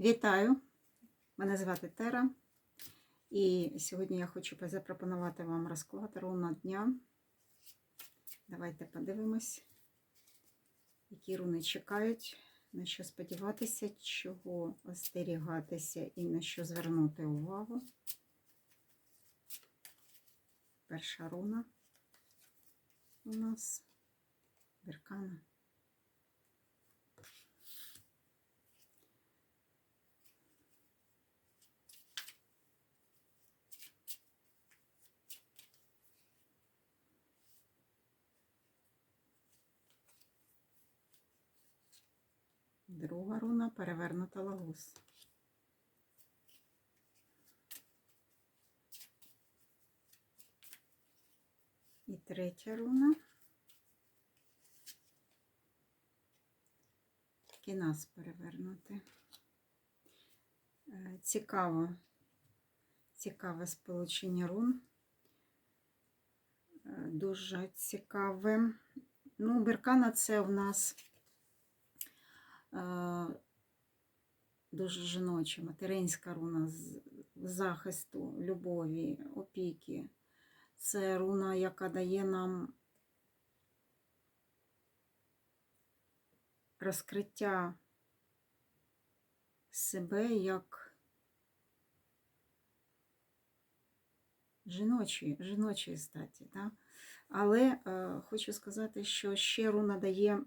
Вітаю! Мене звати Тера. І сьогодні я хочу запропонувати вам розклад руна дня. Давайте подивимось, які руни чекають, на що сподіватися, чого остерігатися і на що звернути увагу. Перша руна у нас Беркана. Друга руна перевернута лагус. І третя руна. Кінас перевернути. Е, Цікаво, цікаве сполучення рун. Е, Дуже цікаве. Ну, Беркана це в нас дуже жіноча, материнська руна захисту, любові, опіки. Це руна, яка дає нам розкриття себе як жіночої, жіночої статі. Да? Але е, хочу сказати, що ще руна дає е, е,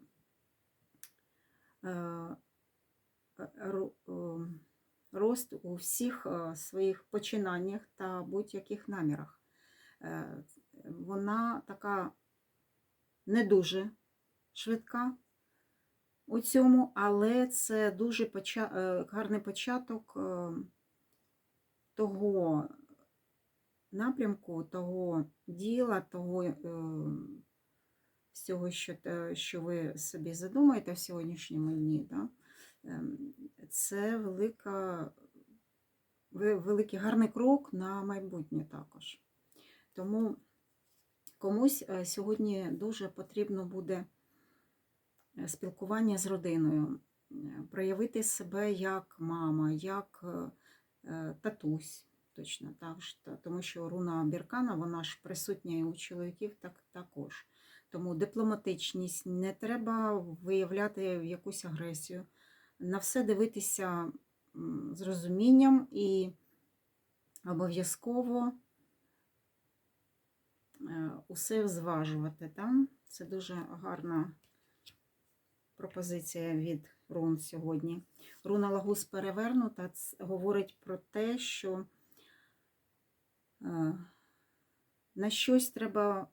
рост у всіх е, своїх починаннях та будь-яких намірах. Е, Вона така не дуже швидка у цьому, але це дуже е, гарний початок е, того напрямку, того діла, того е, всього, що, що ви собі задумаєте в сьогоднішньому дні. Да? Ем, Це велика, великий гарний крок на майбутнє також. Тому комусь е, сьогодні дуже потрібно буде е, спілкування з родиною, проявити себе як мама, як е, татусь, точно так тому що руна Біркана, вона ж присутня і у чоловіків так, також. Тому дипломатичність, не треба виявляти якусь агресію, на все дивитися з розумінням і обов'язково е, усе зважувати. Там. Це дуже гарна пропозиція від рун сьогодні. Руна Лагус перевернута говорить про те, що е, на щось треба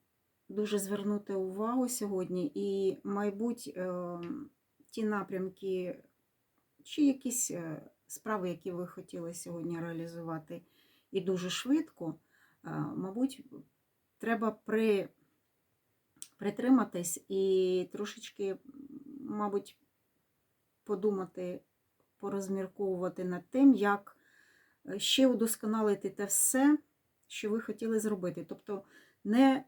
дуже звернути увагу сьогодні, і, мабуть, е, ті напрямки, чи якісь е, справи, які ви хотіли сьогодні реалізувати, і дуже швидко, е, мабуть, треба при, притриматись і трошечки, мабуть, подумати, порозмірковувати над тим, як ще удосконалити те все, що ви хотіли зробити. Тобто не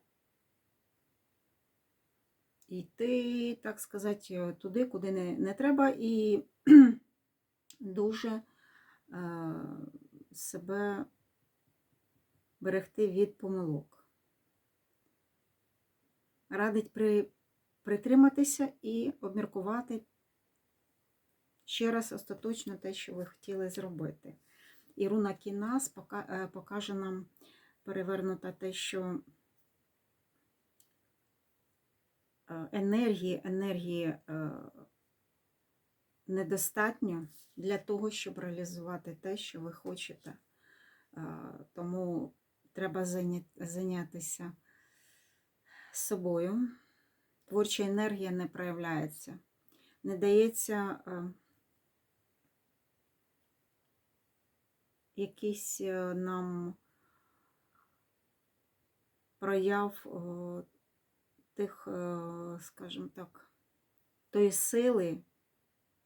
йти, так сказати, туди, куди не, не треба, і дуже е, себе берегти від помилок. Радить при, притриматися і обміркувати ще раз остаточно те, що ви хотіли зробити. І руна Кінас е, покаже нам перевернута те, що е, енергії, енергії е, недостатньо для того, щоб реалізувати те, що ви хочете. Е, Тому треба зайнятися собою. Творча енергія не проявляється. Не дається е, якийсь е, нам прояв е, тих, е, скажімо так, тої сили,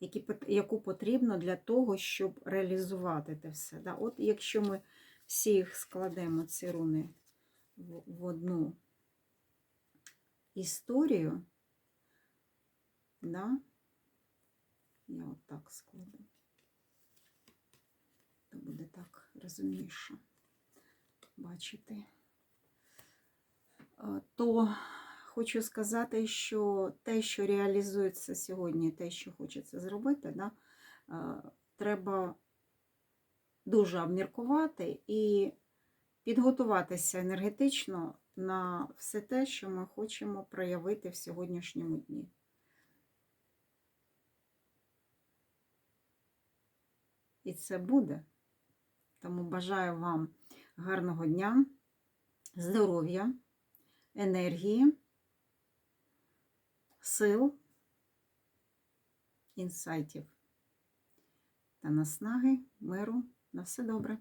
які, яку потрібно для того, щоб реалізувати те все. Да? От якщо ми всі їх складемо, ці руни, в, одну історію, да? я от так складу. так розумніше бачити. Е, То хочу сказати, що те, що реалізується сьогодні, те, що хочеться зробити, да, е, треба дуже обміркувати і підготуватися енергетично на все те, що ми хочемо проявити в сьогоднішньому дні. І це буде. Тому бажаю вам гарного дня, здоров'я, енергії, сил, інсайтів та наснаги, миру. На все добре.